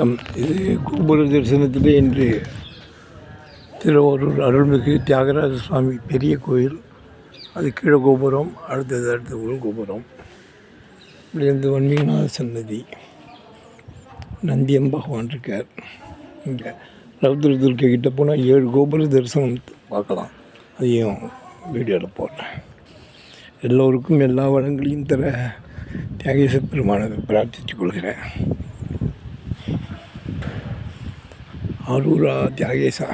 நம் இது கோபுர தரிசனத்தில் இன்று திருவாரூர் அருள்மிகு தியாகராஜ சுவாமி பெரிய கோயில். அது கீழே கோபுரம் அடுத்தது அடுத்த உள் கோபுரம். இப்படியிருந்து வன்மீகநாத சன்னதி. நந்தியம் பகவான் இருக்கார். இங்கே ரவுத்ர துர்க்கை கிட்ட போனால் ஏழு கோபுர தரிசனம் பார்க்கலாம். அதையும் வீடியோவில் போடுறேன். எல்லோருக்கும் எல்லா வளங்களையும் தர தியாகேச பெருமானை பிரார்த்தித்துக் கொள்கிறேன். அரூரா தியாகேசா.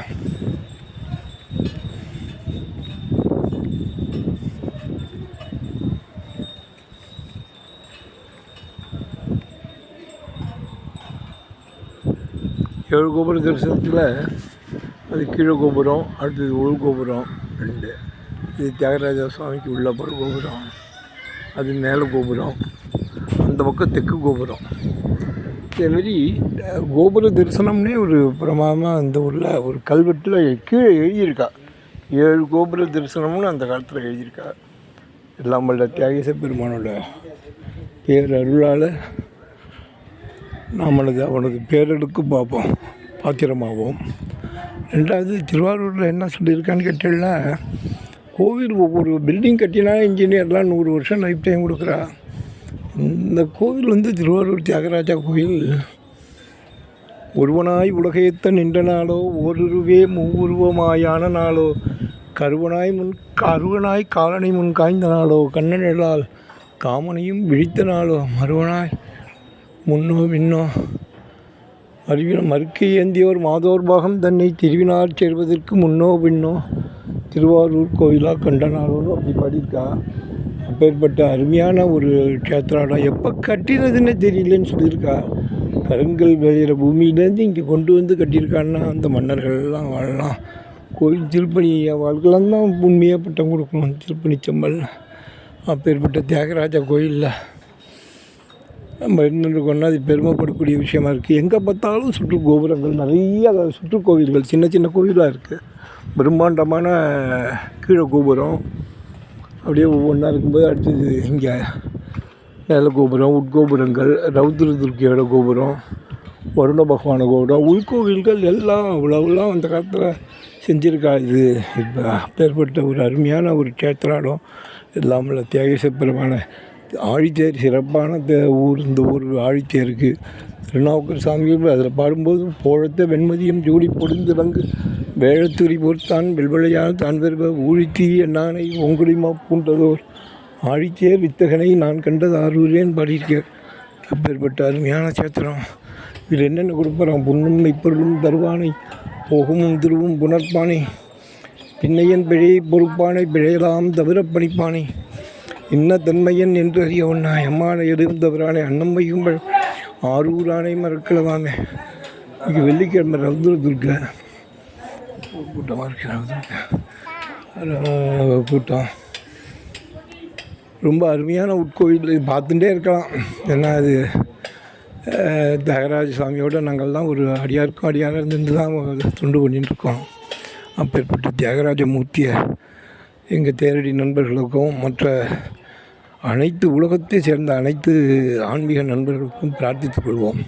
ஏழு கோபுர தரிசனத்தில் அது கீழே கோபுரம் அடுத்தது உள் கோபுரம் ரெண்டு. இது தியாகராஜ சுவாமிக்கு உள்ள புற கோபுரம் அது மேலே கோபுரம் அந்த பக்கம் தெற்கு கோபுரம். அதேமாரி கோபுர தரிசனம்னே ஒரு பிரமாதமாக அந்த ஊரில் ஒரு கல்வெட்டில் கீழே எழுதியிருக்கா. ஏழு கோபுர தரிசனம்னு அந்த காலத்தில் எழுதியிருக்கா. எல்லாம் வல்ல தியாகேச பெருமானோட பேரருளால் நம்மளது அவனது பேரலுக்கு பார்ப்போம் பாத்திரமாகவும் ரெண்டாவது திருவாரூரில் என்ன சொல்லியிருக்கான்னு கேட்டீங்கன்னா கோவில் ஒவ்வொரு பில்டிங் கட்டினா இன்ஜினியர்லாம் நூறு வருஷம் லைஃப் டைம் கொடுக்குறா. இந்த கோவில் வந்து திருவாரூர் தியாகராஜா கோயில். ஒருவனாய் உலகையத்த நின்ற நாளோ ஓருருவே மூவுருவமாயான நாளோ கருவனாய் முன் கருவனாய் காலனை முன் காய்ந்த நாளோ கண்ணனிழால் காமனையும் விழித்த நாளோ மறுவனாய் முன்னோ பின்னோ. அறிவின மறுக்கை ஏந்தியோர் மாதோர் பாகம் தன்னை திருவினார் சேர்வதற்கு முன்னோ பின்னோ. திருவாரூர் கோயிலாக கண்டனாரோன்னு அப்படி பாடியிருக்கா. அப்பேற்பட்ட அருமையான ஒரு கேத்திராடம் எப்போ கட்டினதுன்னே தெரியலன்னு சொல்லியிருக்கா. கருங்கல் விளையிற பூமியிலேருந்து இங்கே கொண்டு வந்து கட்டியிருக்கான்னா அந்த மன்னர்கள்லாம் வாழலாம். கோயில் திருப்பணி வாழ்க்கைலாம் தான் உண்மையாக பட்டம் கொடுக்கணும் திருப்பணி செம்மல். அப்பேற்பட்ட தியாகராஜா கோயிலில் நம்ம இருந்துருக்கோம்னா அது பெருமைப்படக்கூடிய விஷயமா இருக்குது எங்கே பார்த்தாலும் சுற்று கோபுரங்கள் நிறைய சுற்று கோவில்கள் சின்ன சின்ன கோவிலாக இருக்குது பிரம்மாண்டமான கீழே கோபுரம். அப்படியே ஒவ்வொன்றா இருக்கும்போது அடுத்தது இங்கே மேலே கோபுரம் உட்கோபுரங்கள் ரௌத்ர துர்க்கையோட கோபுரம் வருண பகவான கோபுரம் உள்கோவில்கள் எல்லாம் அவ்வளவுலாம் அந்த காலத்தில் செஞ்சுருக்கா இது இப்போ அப்பேற்பட்ட ஒரு அருமையான ஒரு கேத்திராடம் இல்லாமல் தியாகேச ஆழித்தேர் சிறப்பான தே- ஊர் இந்த ஊர் ஆழித்தேருக்கு. திருநாவுக்கர் சாமி அதில் பாடும்போது போழத்த வெண்மதியம் ஜூடி பொடிந்திலங்கு வேழத்துறி பொறுத்தான் வெள்வளையால் தான் பெறுவ ஊழித்தீ என்னானை ஒங்குடிமா பூண்டதோர். ஆழித்தே வித்தகனை நான் கண்டது ஆரூரேன் பாடியிருக்கேன் அப்பேற்பட்ட அருமையான சேத்திரம். இதில் என்னென்ன கொடுக்குறான் புண்ணும் இப்பொருளும் தருவானை போகமும் திருவும் புணர்ப்பானை. பின்னையன் பிழையை பொறுப்பானை பிழையலாம் தவிர பணிப்பானை. இன்ன தன்மையன் என்று அறிய எம்மான எம்மானை தவிரானே அன்னம்மையும் ஆரூர் ஆரூரானை மறக்கலவாமே இங்கே வெள்ளிக்கிழமை ரவுதுர கூட்டமாக இருக்கு கூட்டம். ரொம்ப அருமையான உட்கோயில் இது பார்த்துட்டே இருக்கலாம். ஏன்னா அது தியாகராஜ சுவாமியோட நாங்கள்லாம் ஒரு அடியாருக்கும் அடியாராக இருந்து தான் தொண்டு பண்ணிட்டுருக்கோம் அப்பேற்பட்ட தியாகராஜ மூர்த்தியை எங்கள் தேரடி நண்பர்களுக்கும் மற்ற அனைத்து உலகத்தை சேர்ந்த அனைத்து ஆன்மீக நண்பர்களுக்கும் பிரார்த்தித்துக் கொள்வோம்.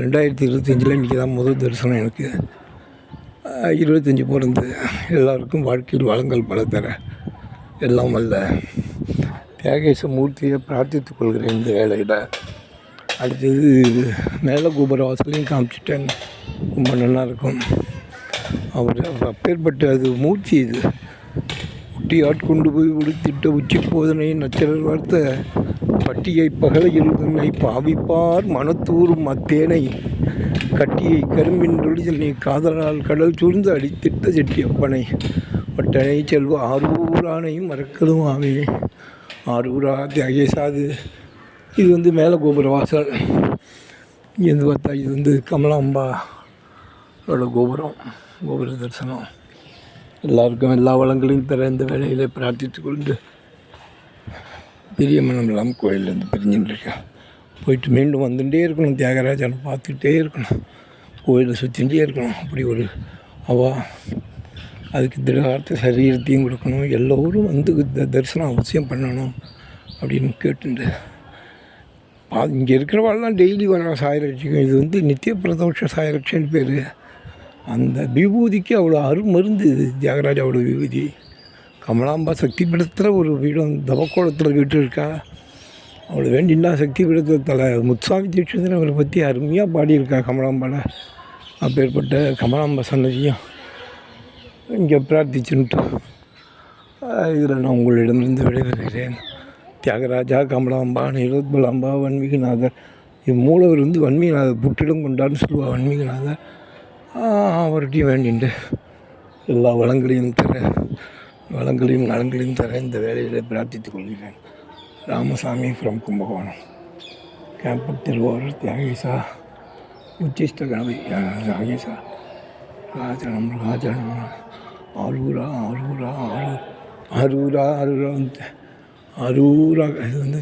ரெண்டாயிரத்தி இருபத்தஞ்சில் இன்றைக்கி தான் முதல் தரிசனம் எனக்கு. இருபத்தஞ்சி பிறந்து எல்லாருக்கும் வாழ்க்கையில் வளங்கள் பல தர எல்லாம் அல்ல. தியாகேச மூர்த்தியை பிரார்த்தித்துக் கொள்கிறேன் இந்த வேலையில் அடுத்தது மேலே கோபுர வாசலையும் காமிச்சிட்டேன். ரொம்ப நல்லா இருக்கும். அவர் அப்பேற்பட்ட அது மூர்த்தி இது. குட்டி ஆட்கொண்டு போய் உடுத்திட்ட உச்சி போதனை நச்சரர் வார்த்த பட்டியை பகலையில் தன்னை பாவிப்பார் மனத்தூரும் அத்தேனை கட்டியை கரும்பின் தொழிலை காதலால் கடல் சூழ்ந்து அடித்திட்ட செட்டி அப்பனை பட்டனை செல்வ ஆரூரானையும் மறக்கதும் ஆவே. ஆரூரா தியாகேசாது இது வந்து மேலே கோபுர வாசல். இங்கேருந்து பார்த்தா இது வந்து கமலாம்பா கோபுரம் கோபுர தரிசனம். எல்லாருக்கும் எல்லா வளங்களையும் தர இந்த வேலையில் பிரார்த்தித்து கொண்டு பெரிய மனமெல்லாம் கோயிலேருந்து பிரிஞ்சுட்டு இருக்கேன் போயிட்டு மீண்டும் வந்துட்டே இருக்கணும் தியாகராஜனை பார்த்துக்கிட்டே இருக்கணும் கோயிலை சுற்றிகிட்டே இருக்கணும். அப்படி ஒரு அவா அதுக்கு திடகார்த்த சரீரத்தையும் கொடுக்கணும் எல்லோரும் வந்து தரிசனம் அவசியம் பண்ணணும் அப்படின்னு கேட்டுண்டு. பா இங்கே இருக்கிறவாள்லாம் டெய்லி வர சாயலட்சுமி இது வந்து நித்திய பிரதோஷ சாயலட்சுமின்னு பேர். அந்த விபூதிக்கு அவ்வளோ அருமருந்து இது தியாகராஜாவோட விபூதி. கமலாம்பா சக்தி பீடத்தில் ஒரு வீடும் தவக்கோலத்தில் வீட்டு இருக்கா? அவளை வேண்டினா சக்தி பீடத்தில் முத்துசாமி தீட்சிதன் அவரை பற்றி அருமையாக பாடியிருக்கா கமலாம்பால. அப்பேற்பட்ட கமலாம்பா சன்னதியும் இங்கே பிரார்த்திச்சுன்ட்டு இதில் நான் உங்களிடமிருந்து விடைபெறுகிறேன். தியாகராஜா கமலாம்பா நிரோத்பலாம்பா வன்மீகநாதர் இம்மூலவர் வந்து வன்மீகநாதர் புற்றிடம் கொண்டான்னு சொல்லுவாள் வன்மீகநாதர். அவர்கிட்டையும் வேண்டிண்டு. எல்லா வளங்களையும் தர வளங்களையும் நலங்களையும் தர இந்த வேலையில் பிரார்த்தித்துக் கொள்கிறேன். ராமசாமி ஃப்ரம் கும்பகோணம். கேம்பர் திருவாரூர் தியாகேசா உச்சிஷ்ட கணபதி தியாகேசா. ராஜனம் ராஜனம். ஆரூரா ஆரூரா ஆரூ அரூரா அரூரா வந்து அரூரா இது வந்து